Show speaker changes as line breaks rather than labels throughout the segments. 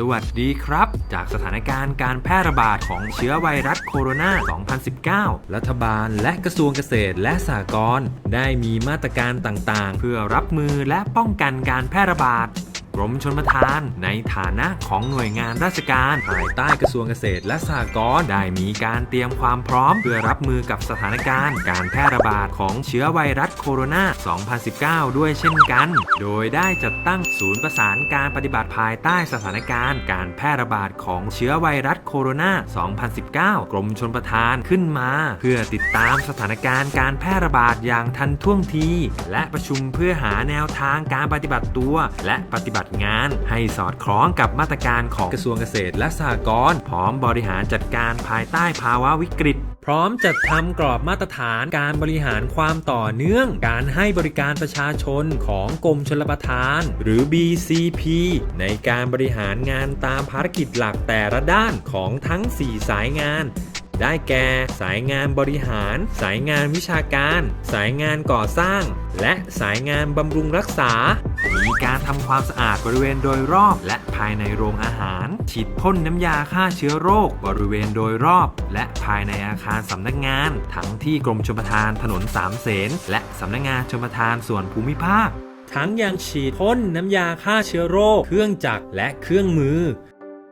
สวัสดีครับ จากสถานการณ์การแพร่ระบาดของเชื้อไวรัสโคโรนา 2019 รัฐบาลและกระทรวงเกษตรและสหกรณ์ได้มีมาตรการต่างๆ เพื่อรับมือและป้องกันการแพร่ระบาด กรมชนประทาน ในฐานะของหน่วยงานราชการภายใต้กระทรวงเกษตรและสหกรณ์ได้มีการเตรียมความพร้อม เพื่อรับมือกับสถานการณ์ การแพร่ระบาดของเชื้อไวรัสโคโรนา 2019 ด้วยเช่นกัน โดยได้จัดตั้งศูนย์ประสานการปฏิบัติภายใต้สถานการณ์ การแพร่ระบาดของเชื้อไวรัสโคโรนา 2019 กรมชนประทานขึ้นมา เพื่อติดตามสถานการณ์การแพร่ระบาดอย่างทันท่วงที และประชุมเพื่อหาแนวทางการปฏิบัติตัว และปฏิบัติงาน ให้สอดคล้องกับมาตรการของกระทรวงเกษตรและสหกรณ์พร้อมบริหารจัดการภายใต้ภาวะวิกฤตพร้อมจัดทำกรอบมาตรฐานการบริหารความต่อเนื่อง การให้บริการประชาชนของกรมชลประทาน หรือ BCP ในการบริหารงานตามภารกิจหลักแต่ละด้านของทั้ง 4 สายงาน ได้แก่ สายงานบริหาร สายงานวิชาการ สายงานก่อสร้าง และสายงานบำรุงรักษา มีการทำความสะอาดบริเวณโดยรอบ และภายในโรงอาหาร ฉีดพ่นน้ำยาฆ่าเชื้อโรค บริเวณโดยรอบ และภายในอาคารสำนักงาน ทั้งที่กรมชลประทานถนนสามเสนและสำนักงานชลประทานส่วนภูมิภาค ทั้งยังฉีดพ่นน้ำยาฆ่าเชื้อโรค เครื่องจักรและเครื่องมือ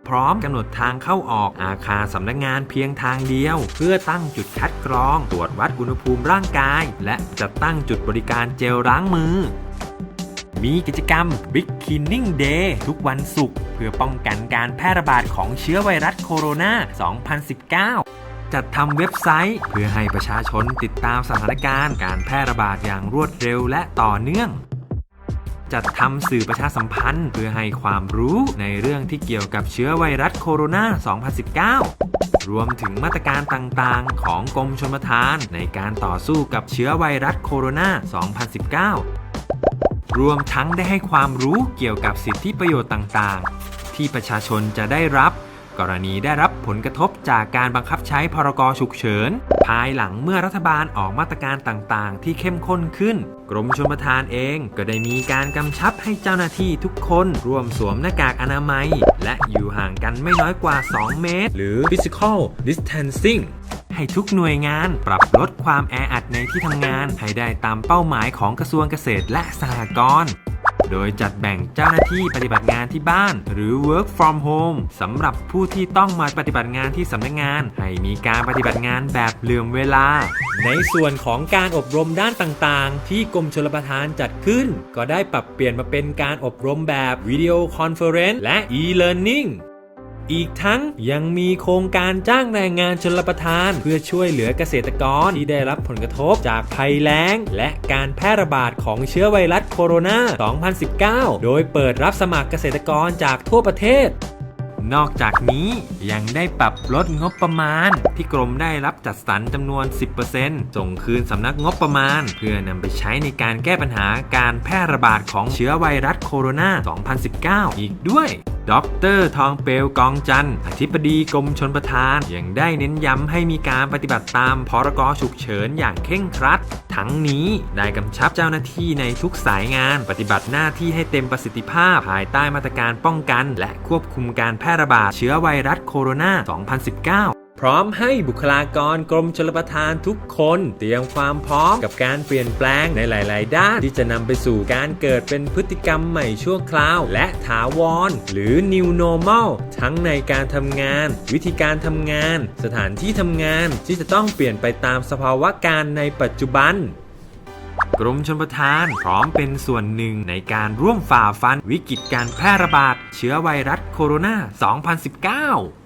พร้อมกำหนดทางเข้าออกอาคารสำนักงานเพียงทางเดียว เพื่อตั้งจุดคัดกรอง ตรวจวัดอุณหภูมิร่างกาย และจัดตั้งจุดบริการเจลล้างมือ มีกิจกรรม Big Cleaning Day ทุกวันศุกร์เพื่อป้องกันการแพร่ระบาดของเชื้อไวรัสโคโรนา 2019จัดทำเว็บไซต์ เพื่อให้ประชาชนติดตามสถานการณ์การแพร่ระบาดอย่างรวดเร็วและต่อเนื่อง จัดทำสื่อประชาสัมพันธ์ เพื่อให้ความรู้ในเรื่องที่เกี่ยวกับเชื้อไวรัสโคโรนา 2019 รวมถึงมาตรการต่างๆ ของกรมชลประทานในการต่อสู้กับเชื้อไวรัสโคโรนา 2019 รวมทั้งได้ให้ความรู้เกี่ยวกับสิทธิประโยชน์ต่างๆ ที่ประชาชนจะได้รับ กรณีได้รับผลกระทบจากการบังคับใช้พรกฉุกเฉิน ภายหลังเมื่อรัฐบาลออกมาตรการต่างๆ ที่เข้มข้นขึ้น กรมชลประทานเองก็ได้มีการกำชับให้เจ้าหน้าที่ทุกคนร่วมสวมหน้ากากอนามัย และอยู่ห่างกันไม่น้อยกว่า 2 เมตร หรือ physical distancing ให้ทุกหน่วยงาน ปรับลดความแออัดในที่ทำงาน ให้ได้ตามเป้าหมายของกระทรวงเกษตรและสหกรณ์โดยจัดแบ่งเจ้าหน้าที่ปฏิบัติงานที่บ้าน หรือ work from home สำหรับผู้ที่ต้องมาปฏิบัติงานที่สำนักงาน ให้มีการปฏิบัติงานแบบเหลื่อมเวลา ในส่วนของการอบรมด้านต่างๆ ที่กรมชลประทานจัดขึ้น ก็ได้ปรับเปลี่ยนมาเป็นการอบรมแบบวิดีโอคอนเฟอเรนซ์และ e-learning อีกทั้งยังมีโครงการจ้างแรงงานชนรับประทาน เพื่อช่วยเหลือเกษตรกรที่ได้รับผลกระทบจากภัยแล้ง และการแพร่ระบาดของเชื้อไวรัสโคโรนา 2019 โดยเปิดรับสมัครเกษตรกรจากทั่วประเทศนอกจากนี้ยังได้ปรับลดงบประมาณ ที่กรมได้รับจัดสรรจำนวน 10%ส่งคืนสำนักงบประมาณ เพื่อนำไปใช้ในการแก้ปัญหาการแพร่ระบาดของเชื้อไวรัสโคโรนา 2019 อีกด้วย ดรทองเปลวกองจันทร์อธิบดีกรมชนประทานยังได้เน้นย้ำให้มีการปฏิบัติตามพรกฉุกเฉินอย่างเคร่งครัด ทั้งนี้ได้กำชับเจ้าหน้าที่ในทุกสายงานปฏิบัติหน้าที่ให้เต็มประสิทธิภาพ ภายใต้มาตรการป้องกัน และควบคุมการแพร่ระบาดเชื้อไวรัสโคโรนา 2019 พร้อมให้บุคลากรกรมชลประทานทุกคนเตรียมความพร้อมกับการเปลี่ยนแปลงในหลาย ๆ ด้านที่จะนำไปสู่การเกิดเป็นพฤติกรรมใหม่ชั่วคราว และถาวร หรือ new normal ทั้งในการทำงาน วิธีการทำงาน สถานที่ทำงานที่จะต้องเปลี่ยนไปตามสภาวะการในปัจจุบันกรมชลประทานพร้อมเป็นส่วนหนึ่งในการร่วมฝ่าฟันวิกฤตการแพร่ระบาดเชื้อไวรัสโคโรนา 2019